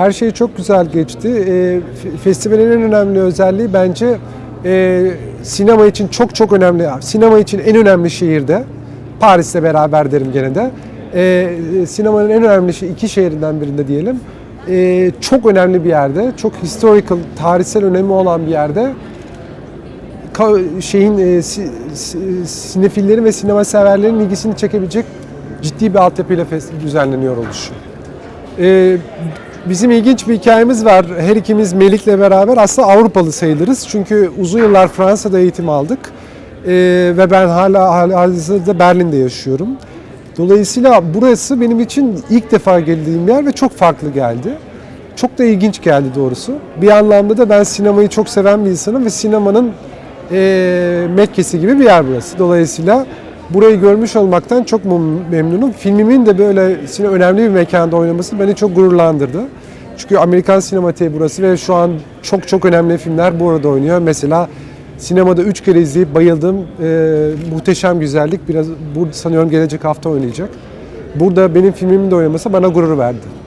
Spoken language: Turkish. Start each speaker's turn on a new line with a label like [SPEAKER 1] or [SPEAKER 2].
[SPEAKER 1] Her şey çok güzel geçti. E, festivalin en önemli özelliği bence e, sinema için çok çok önemli. Sinema için en önemli şehirde. Paris'le beraber derim gene de. E, sinemanın en önemli şey iki şehrinden birinde diyelim. E, çok önemli bir yerde, çok historical, tarihsel önemi olan bir yerde şeyin e, si- si- sinefillerin ve sinema severlerin ilgisini çekebilecek ciddi bir altyapıyla düzenleniyor oluşu. E, bizim ilginç bir hikayemiz var. Her ikimiz Melik'le beraber aslında Avrupalı sayılırız. Çünkü uzun yıllar Fransa'da eğitim aldık. E, ve ben hala hala hazırda Berlin'de yaşıyorum. Dolayısıyla burası benim için ilk defa geldiğim yer ve çok farklı geldi. Çok da ilginç geldi doğrusu. Bir anlamda da ben sinemayı çok seven bir insanım ve sinemanın e, Mekke'si gibi bir yer burası. Dolayısıyla burayı görmüş olmaktan çok mem- memnunum. Filmimin de böyle önemli bir mekanda oynaması beni çok gururlandırdı. Çünkü Amerikan sinematiği burası ve şu an çok çok önemli filmler burada oynuyor. Mesela sinemada üç kere izleyip bayıldığım e, Muhteşem Güzellik biraz burada sanıyorum gelecek hafta oynayacak. Burada benim filmimin de oynaması bana gurur verdi.